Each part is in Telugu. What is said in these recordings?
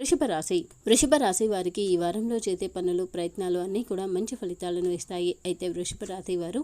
వృషభ రాశి. వృషభ రాశి వారికి ఈ వారంలో చేసే పనులు ప్రయత్నాలు అన్నీ కూడా మంచి ఫలితాలను ఇస్తాయి. అయితే వృషభ రాశి వారు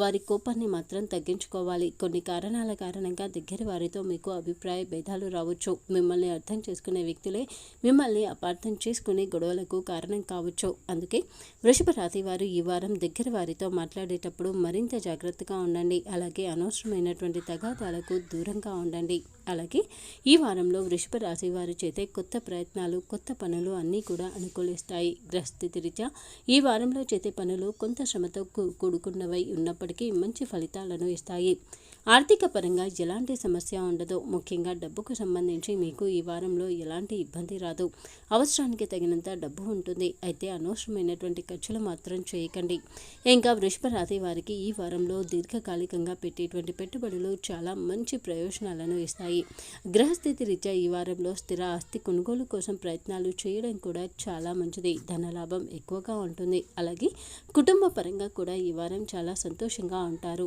వారి కోపాన్ని మాత్రం తగ్గించుకోవాలి. కొన్ని కారణాల కారణంగా దగ్గర వారితో మీకు అభిప్రాయ భేదాలు రావచ్చు. మిమ్మల్ని అర్థం చేసుకునే వ్యక్తులే మిమ్మల్ని అపార్థం చేసుకునే గొడవలకు కారణం కావచ్చు. అందుకే వృషభ రాశి వారు ఈ వారం దగ్గర వారితో మాట్లాడేటప్పుడు మరింత జాగ్రత్తగా ఉండండి. అలాగే అనవసరమైనటువంటి తగాదాలకు దూరంగా ఉండండి. అలాగే ఈ వారంలో వృషభ రాశి వారు చేతే కొత్త కొత్త ప్రయత్నాలు కొత్త పనులు అన్నీ కూడా అనుకూలిస్తాయి. గ్రహస్థితి రీత్యా ఈ వారంలో చేసే పనులు కొంత శ్రమతో కూడుకున్నవై ఉన్నప్పటికీ మంచి ఫలితాలను ఇస్తాయి. ఆర్థిక పరంగా ఎలాంటి సమస్య ఉండదు. ముఖ్యంగా డబ్బుకు సంబంధించి మీకు ఈ వారంలో ఎలాంటి ఇబ్బంది రాదు. అవసరానికి తగినంత డబ్బు ఉంటుంది. అయితే అనవసరమైనటువంటి ఖర్చులు మాత్రం చేయకండి. ఇంకా వృషభ రాశి వారికి ఈ వారంలో దీర్ఘకాలికంగా పెట్టేటువంటి పెట్టుబడులు చాలా మంచి ప్రయోజనాలను ఇస్తాయి. గ్రహస్థితి రీత్యా ఈ వారంలో స్థిర ఆస్తి కొనుగోలు కోసం ప్రయత్నాలు చేయడం కూడా చాలా మంచిది. ధనలాభం ఎక్కువగా ఉంటుంది. అలాగే కుటుంబ పరంగా కూడా ఈ వారం చాలా సంతోషంగా ఉంటారు.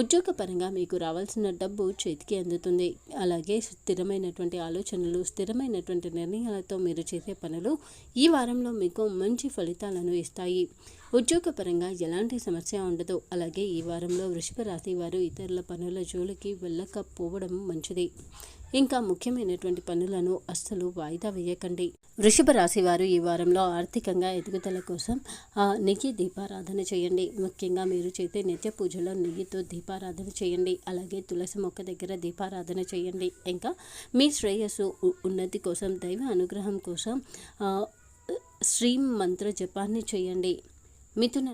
ఉద్యోగ పరంగా మీకు రావాల్సిన డబ్బు చేతికి అందుతుంది. అలాగే స్థిరమైనటువంటి ఆలోచనలు స్థిరమైనటువంటి నిర్ణయాలతో మీరు చేసే పనులు ఈ వారంలో మీకు మంచి ఫలితాలను ఇస్తాయి. ఉద్యోగపరంగా ఎలాంటి సమస్య ఉండదు. అలాగే ఈ వారంలో వృషభ రాశి వారు ఇతరుల పనుల జోలికి వెళ్ళకపోవడం మంచిది. ఇంకా ముఖ్యమైనటువంటి పనులను అస్సలు వాయిదా వేయకండి. వృషభ రాశి వారు ఈ వారంలో ఆర్థికంగా ఎదుగుదల కోసం నెయ్యి దీపారాధన చేయండి. ముఖ్యంగా మీరు చేసే నిత్య పూజలో నెయ్యితో దీపారాధన చేయండి. అలాగే తులసి మొక్క దగ్గర దీపారాధన చేయండి. ఇంకా మీ శ్రేయస్సు ఉన్నతి కోసం దైవ అనుగ్రహం కోసం శ్రీ శ్రీం మంత్ర జపాన్ని చేయండి. మిథున